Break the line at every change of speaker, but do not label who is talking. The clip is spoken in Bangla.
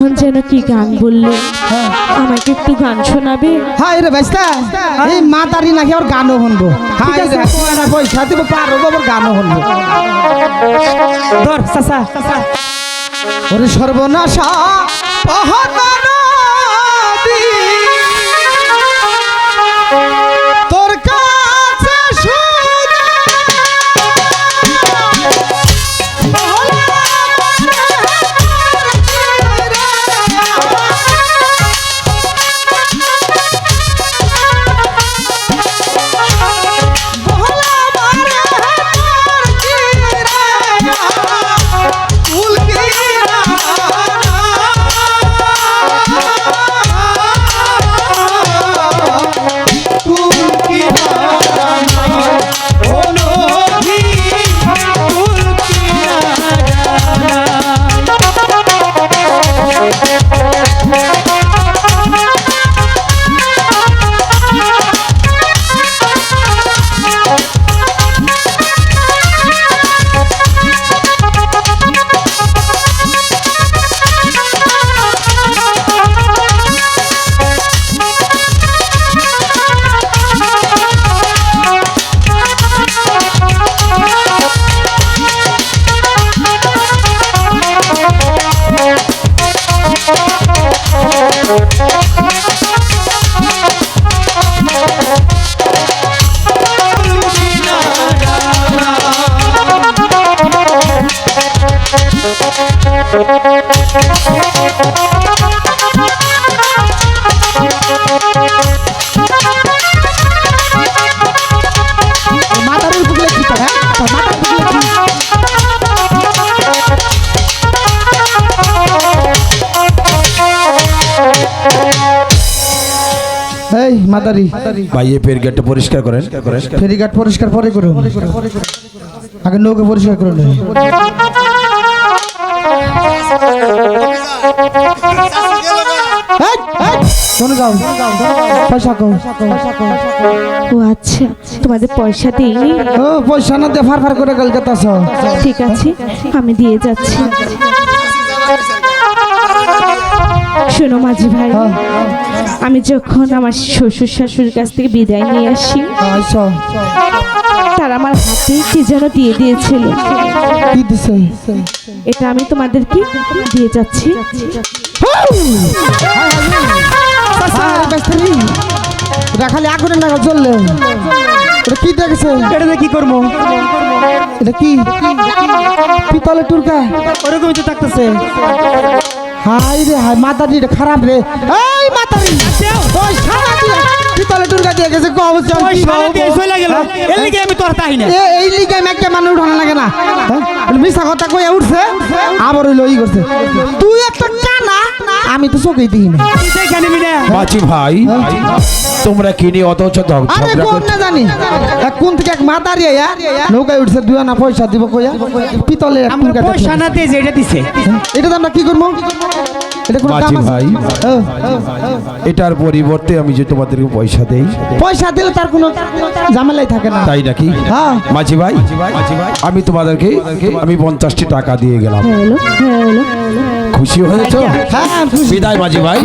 এখন যেন কি গান বললে? আমাকে একটু গান শোনাবে?
হাই রে বাইস্তা এই মাতারি নাকি ওর গানও শুনব। হাই রে পয়সা দিব পারো ওর গানও শুনব।
ধর চাচা
ওরে সর্বনাশা এই মাতারি
ভাই এই গেটটা পরিষ্কার করেন।
ফেরিঘাট পরিষ্কার পরে করুন। আগে নৌকে পরিষ্কার করুন
আচ্ছা তোমাদের পয়সা দিইনি
ও
ঠিক আছে, আমি দিয়ে যাচ্ছি। শোনো মাঝি ভাই, আমি যখন আমার শ্বশুর শাশুড়ির কাছ থেকে বিদায় নিয়ে আসি তারা আমার হাতে কি যেন দিয়ে দিয়েছিল।
কি
এটা আমি তোমাদেরকে দিয়ে যাচ্ছি।
আরে খালি আগুনে না জ্বললে। এটা কি দেখেছে?
এটা কি করব?
এটা কি? পিতলের টুরকা?
ওরকমই তো থাকতেছে।
হাই রে হাই মাতারি এটা খারাপ রে। এই মাতারি ওই সারা গেছে কো অবস্থা
ওই দিয়ে চলে গেল। এর লিগে আমি তোর তাই না?
এই লিগে আমি একটা মানুষ উঠানো লাগে না। হ্যাঁ? মিশা কথা কইয়া উঠছে আবার হইল ই করছে। তুই একটা কানা আমি তো চোখেই দেখি না
মাছি ভাই তোমরা কি নিয়ে অত হচ্ছে
আরে কোন না জানি। এক কোন থেকে এক মাতারি আয়া নৌকায় উঠছে দুই আনা পয়সা দিব কইয়া দেখলাম।
পয়সা না দিয়ে যেটা দিছে।
এটা তো আমরা কি করব? কোনো
মাঝি ভাই। এটার পরিবর্তে আমি যে তোমাদেরকে পয়সা দেই।
পয়সা দিলে তার কোনো ঝামেলাই থাকে না।
তাই নাকি?
হ্যাঁ।
মাঝি ভাই আমি তোমাদেরকে আমি পঞ্চাশটি টাকা দিয়ে গেলাম। খুশি হয়েছো?
হ্যাঁ
বিদায় মাঝি ভাই।